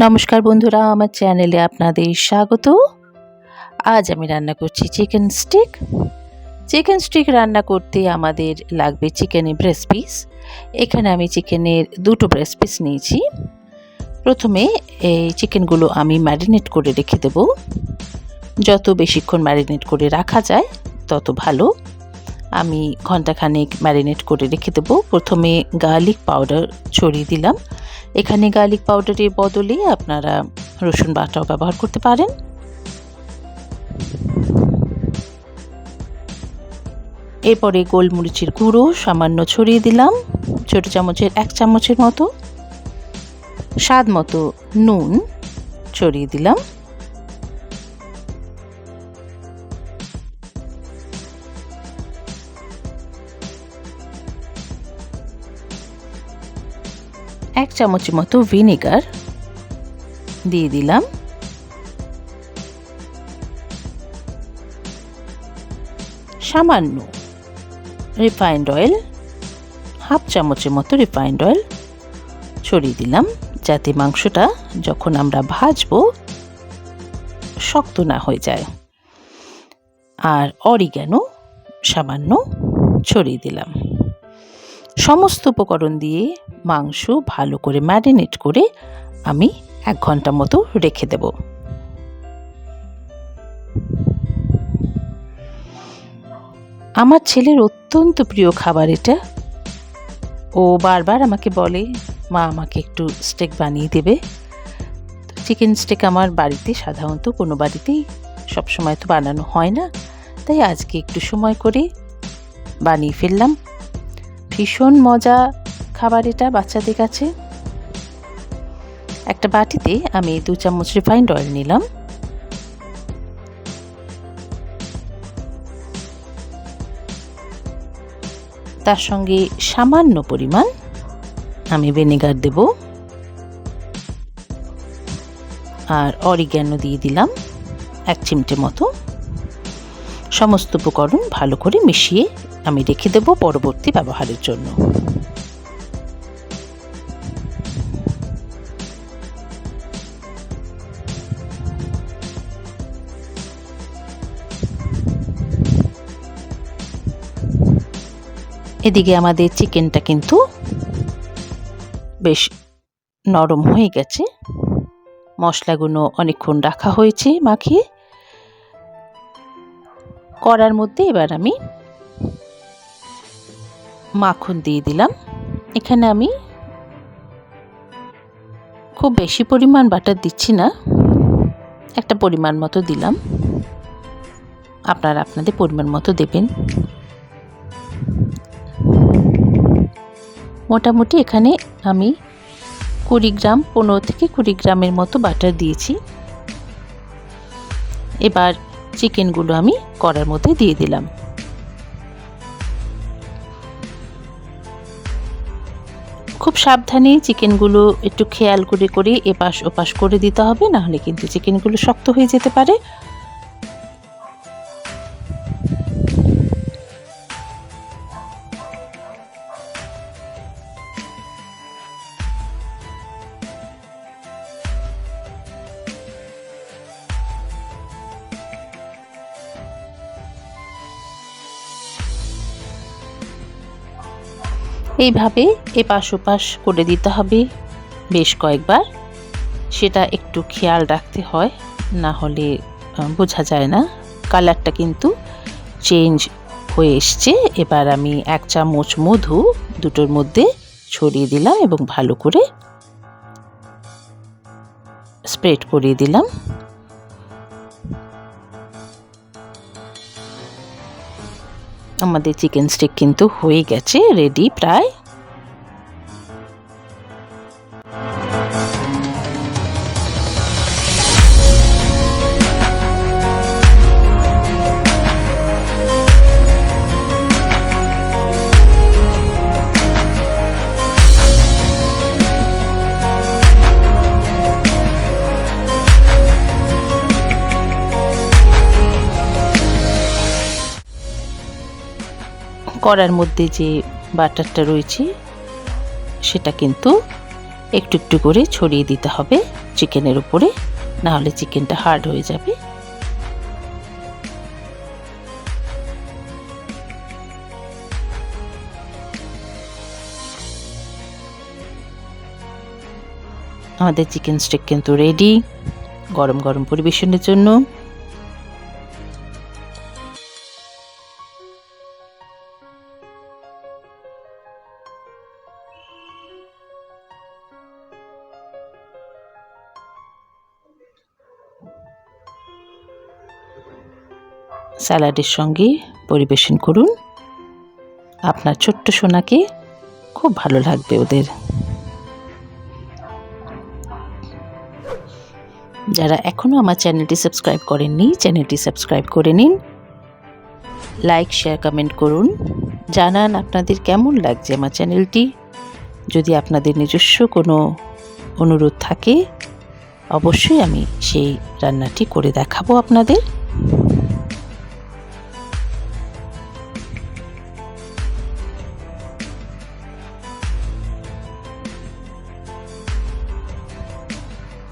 নমস্কার বন্ধুরা, আমার চ্যানেলে আপনাদের স্বাগত। আজ আমি রান্না করছি চিকেন স্টিক। চিকেন স্টিক রান্না করতে আমাদের লাগবে চিকেনের ব্রেস্ট পিস এখানে আমি চিকেনের দুটো ব্রেস্ট পিস নিয়েছি। প্রথমে এই চিকেনগুলো আমি ম্যারিনেট করে রেখে দেব। যত বেশিক্ষণ ম্যারিনেট করে রাখা যায়, তত ভালো। আমি ঘন্টাখানেক ম্যারিনেট করে রেখে দেবো। প্রথমে গার্লিক পাউডার ছড়িয়ে দিলাম। এখানে গার্লিক পাউডারের বদলে আপনারা রসুন বাটাও ব্যবহার করতে পারেন। এরপরে গোলমরিচের গুঁড়ো সামান্য ছড়িয়ে দিলাম, ছোট চামচের এক চামচের মতো। স্বাদ মতো নুন ছড়িয়ে দিলাম। এক চামচের মতো ভিনেগার দিয়ে দিলাম। সামান্য রিফাইন্ড অয়েল হাফ চামচের মতো রিফাইন্ড অয়েল ছড়িয়ে দিলাম, যাতে মাংসটা যখন আমরা ভাজবো শক্ত না হয়ে যায়। আর অরিগ্যানো সামান্য ছড়িয়ে দিলাম। সমস্ত উপকরণ দিয়ে মাংস ভালো করে ম্যারিনেট করে আমি এক ঘণ্টা মতো রেখে দেব। আমার ছেলের অত্যন্ত প্রিয় খাবার এটা। ও বারবার আমাকে বলে, মা, আমাকে একটু স্টেক বানিয়ে দেবে। চিকেন স্টেক আমার বাড়িতে সাধারণত কোনো বাড়িতেই সবসময় তো বানানো হয় না। তাই আজকে একটু সময় করে বানিয়ে ফেললাম। ভীষণ মজা খাবার এটা বাচ্চাদের কাছে। একটা বাটিতে আমি দু চামচ রিফাইন্ড অয়েল নিলাম। তার সঙ্গে সামান্য পরিমাণ আমি ভিনেগার দেব। আর অরিগ্যানো দিয়ে দিলাম এক চিমটে মতো। সমস্ত উপকরণ ভালো করে মিশিয়ে আমি রেখে দেব পরবর্তী ব্যবহারের জন্য। এদিকে আমাদের চিকেনটা কিন্তু বেশ নরম হয়ে গেছে। মশলাগুলো অনেকক্ষণ রাখা হয়েছে মাখিয়ে। করার মধ্যে এবার আমি মাখন দিয়ে দিলাম। এখানে আমি খুব বেশি পরিমাণ বাটার দিচ্ছি না। একটা পরিমাণ মতো দিলাম। আপনারা আপনাদের পরিমাণ মতো দেবেন। মোটামুটি এখানে আমি কুড়ি গ্রাম, পনেরো থেকে কুড়ি গ্রামের মতো বাটার দিয়েছি। এবার চিকেনগুলো আমি কড়ার মধ্যে দিয়ে দিলাম। খুব সাবধানে চিকেনগুলো একটু খেয়াল করে করে এপাশ ওপাশ করে দিতে হবে, নাহলে কিন্তু চিকেনগুলো শক্ত হয়ে যেতে পারে। এইভাবে এপাশ ওপাশ করে দিতে হবে। বেশ কয়েকবার। সেটা একটু খেয়াল রাখতে হয়, না হলে বোঝা যায় না। কালারটা কিন্তু চেঞ্জ হয়ে এসছে। এবার আমি এক চামচ মধু দুটোর মধ্যে ছড়িয়ে দিলাম এবং ভালো করে স্প্রেড করিয়ে দিলাম। আমাদের চিকেন স্টিক কিন্তু হয়ে গেছে রেডি প্রায়। কড়ার মধ্যে যে বাটারটা রয়েছে, সেটা কিন্তু একটু একটু করে ছড়িয়ে দিতে হবে চিকেনের উপরে নাহলে চিকেনটা হার্ড হয়ে যাবে। আমাদের চিকেন স্টিক কিন্তু রেডি গরম গরম পরিবেশনের জন্য। স্যালাডের সঙ্গে পরিবেশন করুন। আপনার ছোট্ট সোনাকে খুব ভালো লাগবে ওদের। যারা এখনও আমার চ্যানেলটি সাবস্ক্রাইব করেননি, চ্যানেলটি সাবস্ক্রাইব করে নিন। লাইক, শেয়ার, কমেন্ট করুন। জানান আপনাদের কেমন লাগছে আমার চ্যানেলটি। যদি আপনাদের নিজস্ব কোনো অনুরোধ থাকে, অবশ্যই আমি সেই রান্নাটি করে দেখাবো আপনাদের।